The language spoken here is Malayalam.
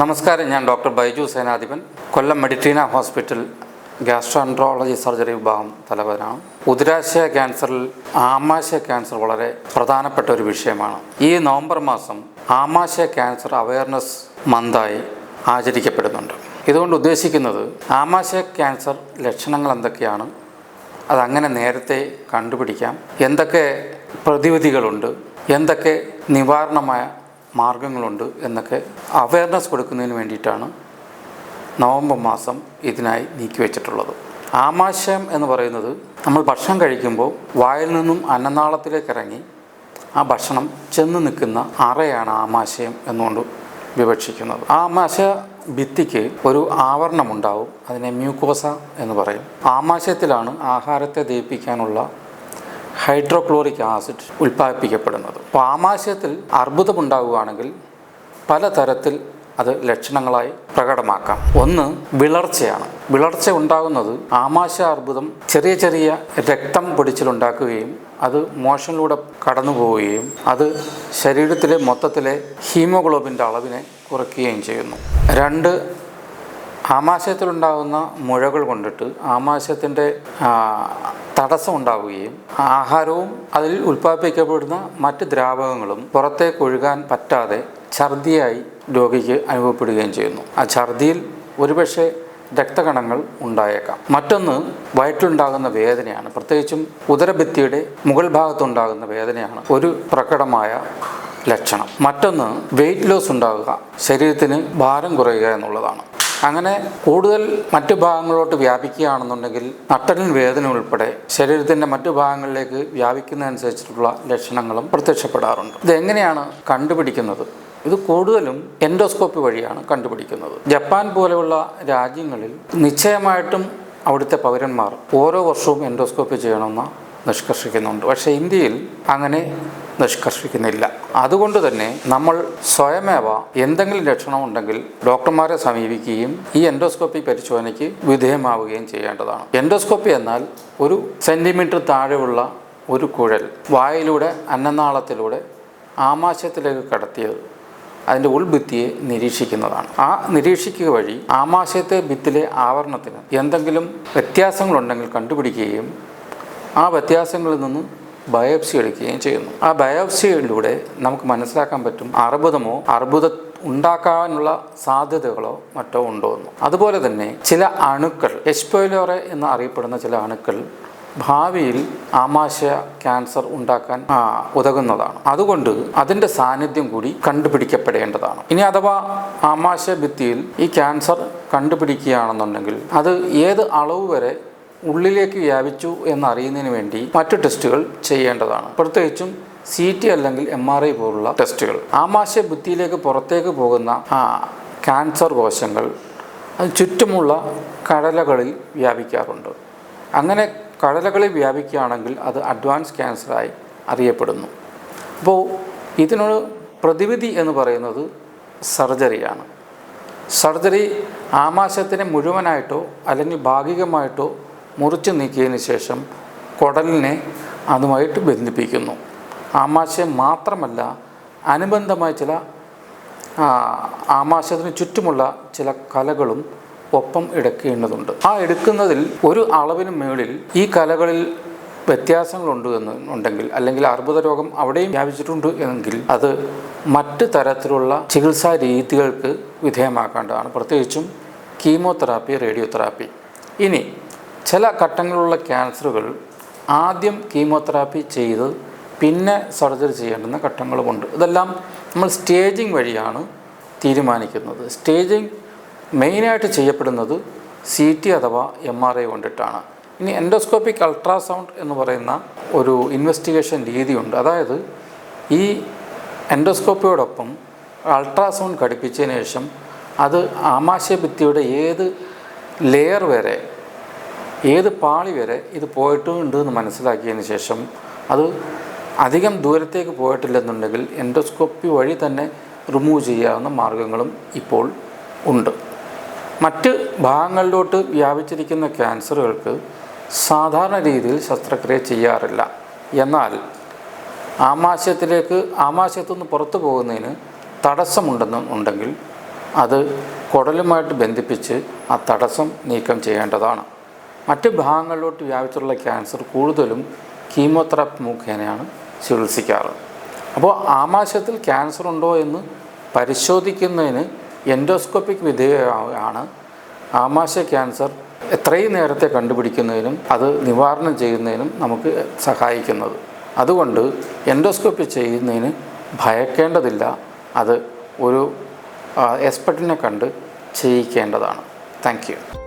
നമസ്കാരം ഞാൻ doctor Baiju Senadhipan. Kollam Meditrina hospital gastroenterology surgery വിഭാഗം തലവനാണ്. ഉദരാശയ ക്യാൻസറിൽ ആമാശയ ക്യാൻസർ വളരെ പ്രധാനപ്പെട്ട ഒരു വിഷയമാണ്. ഈ നവംബർ മാസം ആമാശയ ക്യാൻസർ അവയർനെസ് മന്തായി ആചരിക്കപ്പെടുന്നുണ്ട്. ഇതുകൊണ്ട് ഉദ്ദേശിക്കുന്നത് ആമാശയ ക്യാൻസർ ലക്ഷണങ്ങൾ എന്തൊക്കെയാണ് അതങ്ങനെ നേരത്തെ കണ്ടുപിടിക്കാം. എന്തൊക്കെ പ്രതിവിധികളുണ്ട് എന്തൊക്കെ നിവാരണമായ മാർഗങ്ങളുണ്ട് എന്നൊക്കെ അവയർനെസ് കൊടുക്കുന്നതിന് വേണ്ടിയിട്ടാണ് നവംബർ മാസം ഇതിനായി നീക്കി വെച്ചിട്ടുള്ളത്. ആമാശയം എന്ന് പറയുന്നത് നമ്മൾ ഭക്ഷണം കഴിക്കുമ്പോൾ വായിൽ നിന്നും അന്നനാളത്തിലേക്ക് ഇറങ്ങി ആ ഭക്ഷണം ചെന്ന് നിൽക്കുന്ന അറയാണ് ആമാശയം എന്നുകൊണ്ട് വിവക്ഷിക്കുന്നത്. ആ ആമാശയ ഭിത്തിക്ക് ഒരു ആവരണമുണ്ടാവും അതിനെ മ്യൂക്കോസ എന്ന് പറയും. ആമാശയത്തിലാണ് ആഹാരത്തെ ദഹിപ്പിക്കാനുള്ള ഹൈഡ്രോക്ലോറിക് ആസിഡ് ഉൽപ്പാദിപ്പിക്കപ്പെടുന്നത് അപ്പോൾ ആമാശയത്തിൽ അർബുദമുണ്ടാവുകയാണെങ്കിൽ പലതരത്തിൽ അത് ലക്ഷണങ്ങളായി പ്രകടമാക്കാം. ഒന്ന് വിളർച്ചയാണ്. വിളർച്ച ഉണ്ടാകുന്നത് ആമാശയ അർബുദം ചെറിയ ചെറിയ രക്തം പൊടിച്ചിലുണ്ടാക്കുകയും അത് മോഷനിലൂടെ കടന്നു പോവുകയും അത് ശരീരത്തിലെ മൊത്തത്തിലെ ഹീമോഗ്ലോബിന്റെ അളവിനെ കുറയ്ക്കുകയും ചെയ്യുന്നു. രണ്ട് ആമാശയത്തിലുണ്ടാകുന്ന മുഴകൾ കൊണ്ടിട്ട് ആമാശയത്തിന്റെ തടസ്സം ഉണ്ടാവുകയും ആഹാരവും അതിൽ ഉൽപ്പാദിപ്പിക്കപ്പെടുന്ന മറ്റ് ദ്രാവകങ്ങളും പുറത്തേക്ക് ഒഴുകാൻ പറ്റാതെ ഛർദിയായി രോഗിക്ക് അനുഭവപ്പെടുകയും ചെയ്യുന്നു. ആ ഛർദിയിൽ ഒരുപക്ഷെ രക്തകണങ്ങൾ ഉണ്ടായേക്കാം. മറ്റൊന്ന് വയറ്റിലുണ്ടാകുന്ന വേദനയാണ്. പ്രത്യേകിച്ചും ഉദരഭിത്തിയുടെ മുകൾ ഭാഗത്തുണ്ടാകുന്ന വേദനയാണ് ഒരു പ്രകടമായ ലക്ഷണം. മറ്റൊന്ന് വെയിറ്റ് ലോസ് ഉണ്ടാകുക. ശരീരത്തിന് ഭാരം കുറയുക എന്നുള്ളതാണ്. അങ്ങനെ കൂടുതൽ മറ്റു ഭാഗങ്ങളിലോട്ട് വ്യാപിക്കുകയാണെന്നുണ്ടെങ്കിൽ നട്ടലിൻ വേദന ഉൾപ്പെടെ ശരീരത്തിന്റെ മറ്റു ഭാഗങ്ങളിലേക്ക് വ്യാപിക്കുന്നതനുസരിച്ചിട്ടുള്ള ലക്ഷണങ്ങളും പ്രത്യക്ഷപ്പെടാറുണ്ട്. ഇതെങ്ങനെയാണ് കണ്ടുപിടിക്കുന്നത്? ഇത് കൂടുതലും എൻഡോസ്കോപ്പി വഴിയാണ് കണ്ടുപിടിക്കുന്നത്. ജപ്പാൻ പോലെയുള്ള രാജ്യങ്ങളിൽ നിശ്ചയമായിട്ടും അവിടുത്തെ പൗരന്മാർ ഓരോ വർഷവും എൻഡോസ്കോപ്പി ചെയ്യണമെന്ന് നിഷ്കർഷിക്കുന്നുണ്ട്. പക്ഷേ ഇന്ത്യയിൽ അങ്ങനെ നിഷ്കർഷിക്കുന്നില്ല. അതുകൊണ്ട് തന്നെ നമ്മൾ സ്വയമേവ എന്തെങ്കിലും ലക്ഷണം ഉണ്ടെങ്കിൽ ഡോക്ടർമാരെ സമീപിക്കുകയും ഈ എൻഡോസ്കോപ്പി പരിശോധനയ്ക്ക് വിധേയമാവുകയും ചെയ്യേണ്ടതാണ്. എൻഡോസ്കോപ്പി എന്നാൽ ഒരു സെന്റിമീറ്റർ താഴെയുള്ള ഒരു കുഴൽ വായിലൂടെ അന്നനാളത്തിലൂടെ ആമാശയത്തിലേക്ക് കടത്തിയത് അതിന്റെ ഉൾഭിത്തിയെ നിരീക്ഷിക്കുന്നതാണ്. ആ നിരീക്ഷിക്കുക വഴി ആമാശയത്തെ ഭിത്തിലെ ആവരണത്തിന് എന്തെങ്കിലും വ്യത്യാസങ്ങളുണ്ടെങ്കിൽ കണ്ടുപിടിക്കുകയും ആ വ്യത്യാസങ്ങളിൽ നിന്നും ബയോപ്സി എടുക്കുകയും ചെയ്യുന്നു. ആ ബയോപ്സിയിലൂടെ നമുക്ക് മനസ്സിലാക്കാൻ പറ്റും അർബുദമോ അർബുദ ഉണ്ടാക്കാനുള്ള സാധ്യതകളോ മറ്റോ ഉണ്ടോ എന്ന്. അതുപോലെ തന്നെ ചില അണുക്കൾ എസ്പോയിലോറെ എന്ന് അറിയപ്പെടുന്ന ചില അണുക്കൾ ഭാവിയിൽ ആമാശയ ക്യാൻസർ ഉണ്ടാക്കാൻ ഉതകുന്നതാണ്. അതുകൊണ്ട് അതിന്റെ സാന്നിധ്യം കൂടി കണ്ടുപിടിക്കപ്പെടേണ്ടതാണ്. ഇനി അഥവാ ആമാശയ ഭിത്തിയിൽ ഈ ക്യാൻസർ കണ്ടുപിടിക്കുകയാണെന്നുണ്ടെങ്കിൽ അത് ഏത് അളവ് വരെ ഉള്ളിലേക്ക് വ്യാപിച്ചു എന്നറിയുന്നതിന് വേണ്ടി മറ്റു ടെസ്റ്റുകൾ ചെയ്യേണ്ടതാണ്. പ്രത്യേകിച്ചും സി ടി അല്ലെങ്കിൽ എം ആർ ഐ പോലുള്ള ടെസ്റ്റുകൾ. ആമാശയ ബുദ്ധിയിലേക്ക് പുറത്തേക്ക് പോകുന്ന ക്യാൻസർ കോശങ്ങൾ ചുറ്റുമുള്ള കടലകളിൽ വ്യാപിക്കാറുണ്ട്. അങ്ങനെ കടലകളിൽ വ്യാപിക്കുകയാണെങ്കിൽ അത് അഡ്വാൻസ് ക്യാൻസറായി അറിയപ്പെടുന്നു. അപ്പോൾ ഇതിനൊരു പ്രതിവിധി എന്ന് പറയുന്നത് സർജറിയാണ്. സർജറി ആമാശയത്തിനെ മുഴുവനായിട്ടോ അല്ലെങ്കിൽ ഭാഗികമായിട്ടോ മുറിച്ച് നീക്കിയതിന് ശേഷം കുടലിനെ അതുമായിട്ട് ബന്ധിപ്പിക്കുന്നു. ആമാശയം മാത്രമല്ല അനുബന്ധമായ ചില ആമാശയത്തിന് ചുറ്റുമുള്ള ചില കലകളും ഒപ്പം എടുക്കേണ്ടതുണ്ട്. ആ എടുക്കുന്നതിൽ ഒരു അളവിന് മുകളിൽ ഈ കലകളിൽ വ്യത്യാസങ്ങളുണ്ട് എന്ന് ഉണ്ടെങ്കിൽ അല്ലെങ്കിൽ അർബുദ രോഗം അവിടെയും വ്യാപിച്ചിട്ടുണ്ട് എങ്കിൽ അത് മറ്റ് തരത്തിലുള്ള ചികിത്സാ രീതികൾക്ക് വിധേയമാക്കേണ്ടതാണ്. പ്രത്യേകിച്ചും കീമോതെറാപ്പി റേഡിയോതെറാപ്പി. ഇനി ചില ഘട്ടങ്ങളിലുള്ള ക്യാൻസറുകൾ ആദ്യം കീമോതെറാപ്പി ചെയ്ത് പിന്നെ സർജറി ചെയ്യേണ്ടുന്ന ഘട്ടങ്ങളുമുണ്ട്. ഇതെല്ലാം നമ്മൾ സ്റ്റേജിംഗ് വഴിയാണ് തീരുമാനിക്കുന്നത്. സ്റ്റേജിങ് മെയിനായിട്ട് ചെയ്യപ്പെടുന്നത് സി ടി അഥവാ എം ആർ ഐ കൊണ്ടിട്ടാണ്. ഇനി എൻഡോസ്കോപ്പിക് അൾട്രാസൗണ്ട് എന്ന് പറയുന്ന ഒരു ഇൻവെസ്റ്റിഗേഷൻ രീതിയുണ്ട്. അതായത് ഈ എൻഡോസ്കോപ്പിയോടൊപ്പം അൾട്രാസൗണ്ട് ഘടിപ്പിച്ചതിന് ശേഷം അത് ആമാശയഭിത്തിയുടെ ഏത് ലെയർ വരെ ഏത് പാളി വരെ ഇത് പോയിട്ടുണ്ട് എന്ന് മനസ്സിലാക്കിയതിന് ശേഷം അത് അധികം ദൂരത്തേക്ക് പോയിട്ടില്ലെന്നുണ്ടെങ്കിൽ എൻഡോസ്കോപ്പി വഴി തന്നെ റിമൂവ് ചെയ്യാവുന്ന മാർഗങ്ങളും ഇപ്പോൾ ഉണ്ട്. മറ്റ് ഭാഗങ്ങളിലോട്ട് വ്യാപിച്ചിരിക്കുന്ന ക്യാൻസറുകൾക്ക് സാധാരണ രീതിയിൽ ശസ്ത്രക്രിയ ചെയ്യാറില്ല. എന്നാൽ ആമാശയത്തിലേക്ക് ആമാശയത്തു നിന്ന് പുറത്തു പോകുന്നതിന് തടസ്സമുണ്ടെന്ന് ഉണ്ടെങ്കിൽ അത് കുടലുമായിട്ട് ബന്ധിപ്പിച്ച് ആ തടസ്സം നീക്കം ചെയ്യേണ്ടതാണ്. മറ്റ് ഭാഗങ്ങളിലോട്ട് വ്യാപിച്ചുള്ള ക്യാൻസർ കൂടുതലും കീമോതെറാപ്പി മുഖേനയാണ് ചികിത്സിക്കാറ്. അപ്പോൾ ആമാശയത്തിൽ ക്യാൻസർ ഉണ്ടോ എന്ന് പരിശോധിക്കുന്നതിന് എൻഡോസ്കോപ്പിക് വിധേയമാണ് ആമാശയ ക്യാൻസർ എത്രയും നേരത്തെ കണ്ടുപിടിക്കുന്നതിനും അത് നിവാരണം ചെയ്യുന്നതിനും നമുക്ക് സഹായിക്കുന്നത്. അതുകൊണ്ട് എൻഡോസ്കോപ്പി ചെയ്യുന്നതിന് ഭയക്കേണ്ടതില്ല. അത് ഒരു എക്സ്പെർട്ടിനെ കണ്ട് ചെയ്യിക്കേണ്ടതാണ്. താങ്ക്